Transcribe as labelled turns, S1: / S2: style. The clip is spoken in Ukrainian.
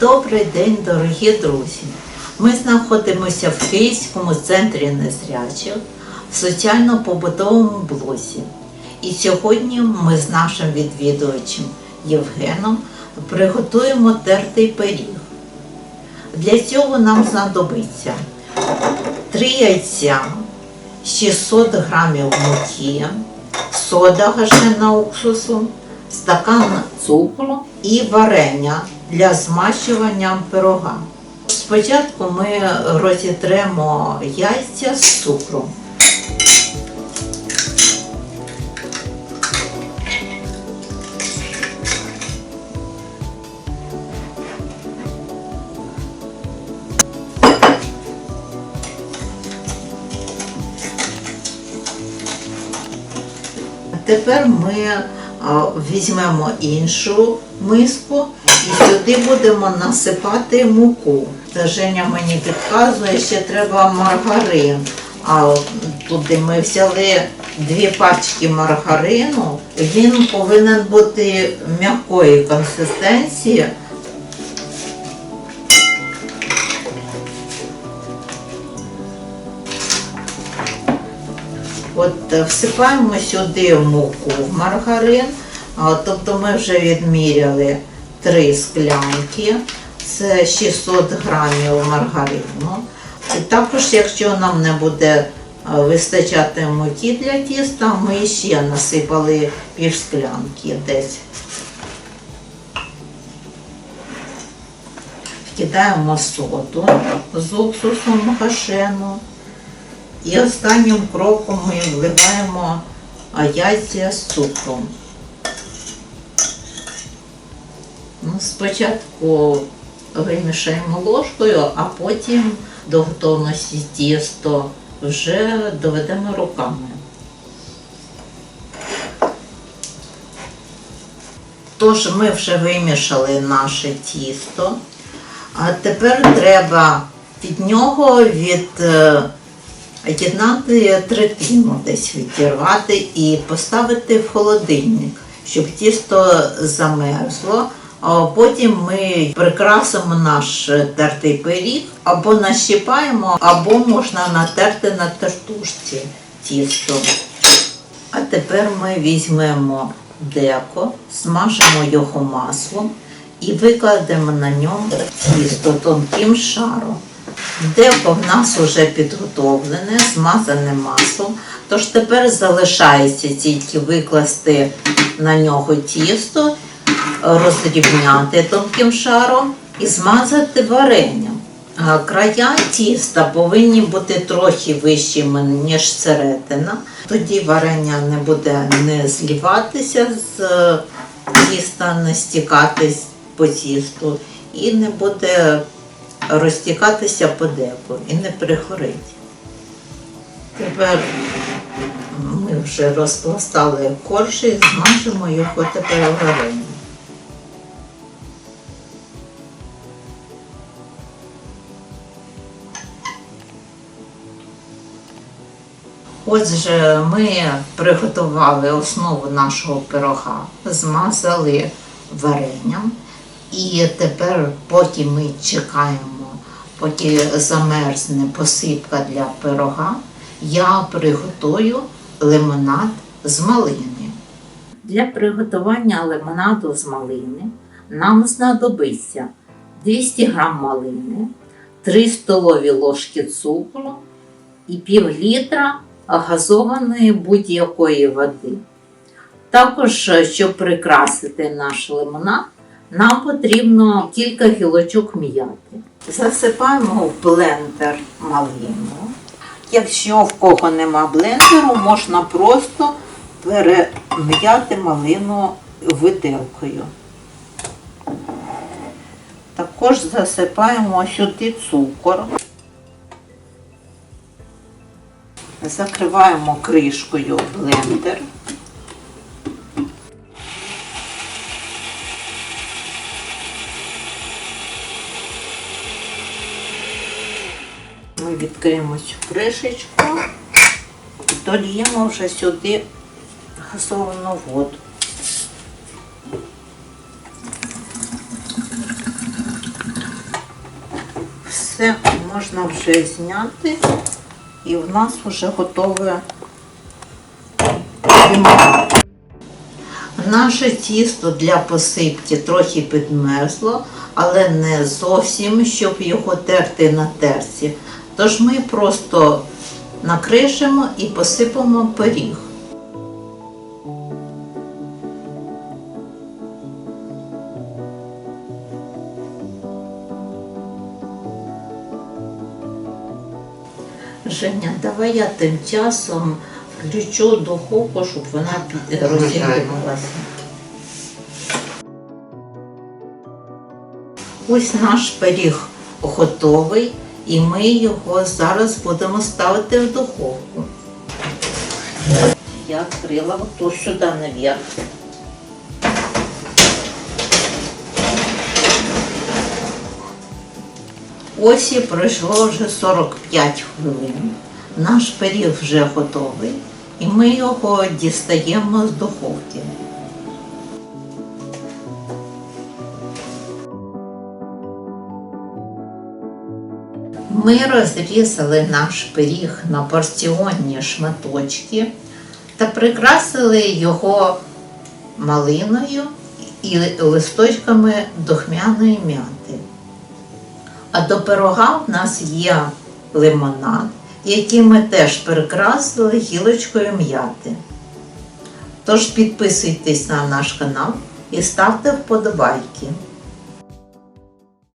S1: Добрий день, дорогі друзі! Ми знаходимося в Київському центрі незрячих в соціально-побутовому блозі. І сьогодні ми з нашим відвідувачем Євгеном приготуємо тертий пиріг. Для цього нам знадобиться 3 яйця, 600 грамів муки, сода гашена уксусу, стакан цукру і варення для змащування пирога. Спочатку ми розітремо яйця з цукром. Тепер ми візьмемо іншу миску і сюди будемо насипати муку. Женя мені підказує, ще треба маргарин. А туди ми взяли дві пачки маргарину. Він повинен бути м'якої консистенції. От е, всипаємо сюди муку в маргарин, тобто ми вже відміряли три склянки, це 600 грамів маргарину. Також, якщо нам не буде е, вистачати муки для тіста, ми ще насипали пів склянки десь. Вкидаємо соду з уксусом гашену. І останнім кроком ми вливаємо яйця з цукром. Ну, спочатку вимішаємо ложкою, а потім до готовності тісто вже доведемо руками. Тож ми вже вимішали наше тісто, а тепер треба від нього від е, Єднати третину десь відірвати і поставити в холодильник, щоб тісто замерзло. Потім ми прикрасимо наш тертий пиріг, або нащипаємо, або можна натерти на тертушці тісто. А тепер ми візьмемо деко, смажимо його маслом і викладемо на ньому тісто тонким шаром. Деко в нас вже підготовлене, змазане маслом. Тож тепер залишається тільки викласти на нього тісто, розрівняти тонким шаром і змазати варенням. Края тіста повинні бути трохи вищими, ніж середина. Тоді варення не буде не зліватися з е, тіста, не стікатись по тісту і не буде розтікатися по деку і не пригорить. Тепер ми вже розпластали корж і змажемо його тепер в варені. Отже, ми приготували основу нашого пирога, змазали варенням. І тепер, поки ми чекаємо, поки замерзне посипка для пирога, я приготую лимонад з малини. Для приготування лимонаду з малини нам знадобиться 200 г малини, 3 столові ложки цукру і пів літра газованої будь-якої води. Також, щоб прикрасити наш лимонад, нам потрібно кілька гілочок м'яти. Засипаємо в блендер малину. Якщо в кого нема блендеру, можна просто перем'яти малину виделкою. Також засипаємо сюди цукор. Закриваємо кришкою блендер. Відкриємо цю кришечку і дольємо вже сюди газовану воду. Все можна вже зняти. І в нас вже готове пімо. Наше тісто для посипки трохи підмерзло, але не зовсім, щоб його терти на терці. Тож ми просто накришимо і посипемо пиріг. Женя, давай я тим часом включу духовку, щоб вона розігрівалася. Ось наш пиріг готовий, і ми його зараз будемо ставити в духовку. Я відкрила то сюди наверх. Ось і пройшло вже 45 хвилин. Наш пиріг вже готовий, і ми його дістаємо з духовки. Ми розрізали наш пиріг на порціонні шматочки та прикрасили його малиною і листочками духмяної м'яти. А до пирога в нас є лимонад, який ми теж прикрасили гілочкою м'яти. Тож підписуйтесь на наш канал і ставте вподобайки.